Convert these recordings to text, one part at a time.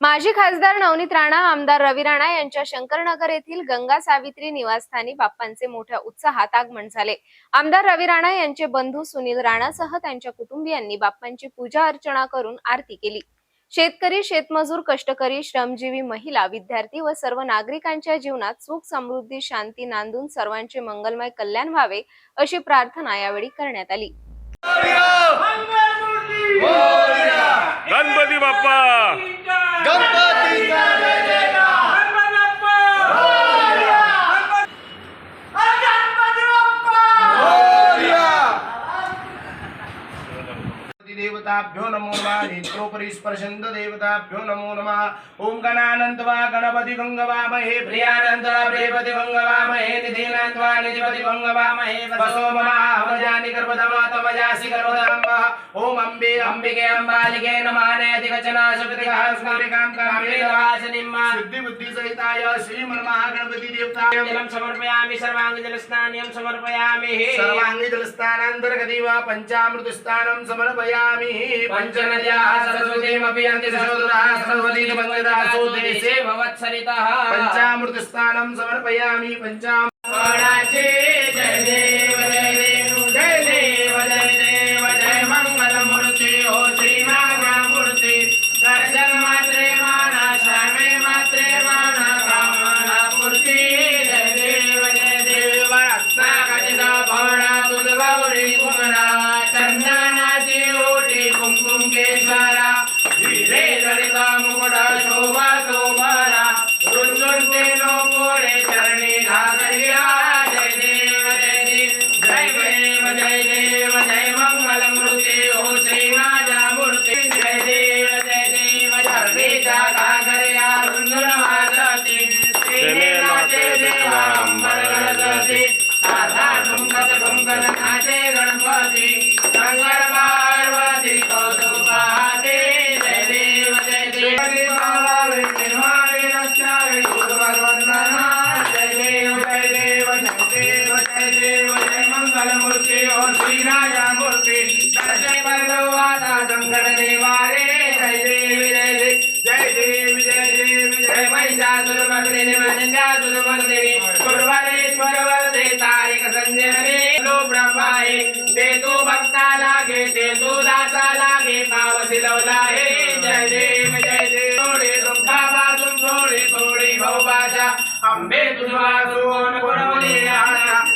माजी खासदार नवनीत राणा आमदार रवी राणा यांच्या शंकरनगर येथील गंगा सावित्री निवासस्थानी बाप्पांचे मोठ्या उत्साहात आगमन झाले. आमदार रवी राणा यांचे बंधू सुनील राणासह त्यांच्या कुटुंबियांनी बाप्पांची पूजा अर्चना करून आरती केली. शेतकरी शेतमजूर कष्टकरी श्रमजीवी महिला विद्यार्थी व सर्व नागरिकांच्या जीवनात सुख समृद्धी शांती नांदून सर्वांचे मंगलमय कल्याण व्हावे अशी प्रार्थना यावेळी करण्यात आली. गणपती बाप्पा! Gunpowder! देवताभ्यो नमो नमः। स्पर्शन्त देवताभ्यो नमो नमः। ॐ गणानन्दवा गणपति गङ्गवामहे प्रियानन्दवा प्रियपति गङ्गवामहे निधिनन्दवा निधिपति गङ्गवामहे वसो मम अवजानि गर्भदमा तमजासि गर्भदम्बः ॐ अम्बे अम्बिके अम्बालिके नमः। नैतिकचना सुकृतिकः स्मृतिकां कामिलवासनिम्मा सिद्धि सहिताय श्रीमन्महागणपति देवताय जलं समर्पयामि सर्वाङ्गजलस्नान्यं समर्पयामि। सर्वाङ्गी जलस्थानान्तर्गतीव पञ्चामृतस्थानं समर्पयामि। पञ्चनद्याः सरस्वतीमपि अन्ति सशोदराः सरस्वती वन्दिता सूदेशे भवत्सरितः समर्पयामि जय देव मंगल मूर्ती ओ श्री राजा मूर्ती दर्शन परवादा संकट निवारे जय देव जय देव जय देव जय देव जय महिषासुर मर्दिनी मृंगासुर मर्दिनी गुरुवरेश्वर वरदे तारिक संजयने लो ब्रह्माए ते तू भक्ता लागे ते तू दाता लागे पावसी लवला हे जय देव અંબે દુધવા સુવન ગુણવલી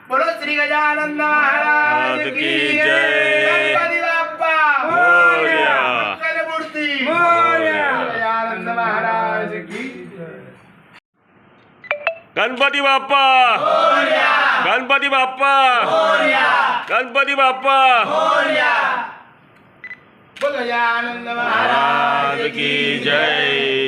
बोलो श्री गजानन महाराज की जय। गणपती बाप्पा मोरया. मंगलमूर्ती। गजानन महाराज की गणपती बाप्पा गणपती बाप्पा गणपती बाप्पा बोल महाराज महाराज। की जय।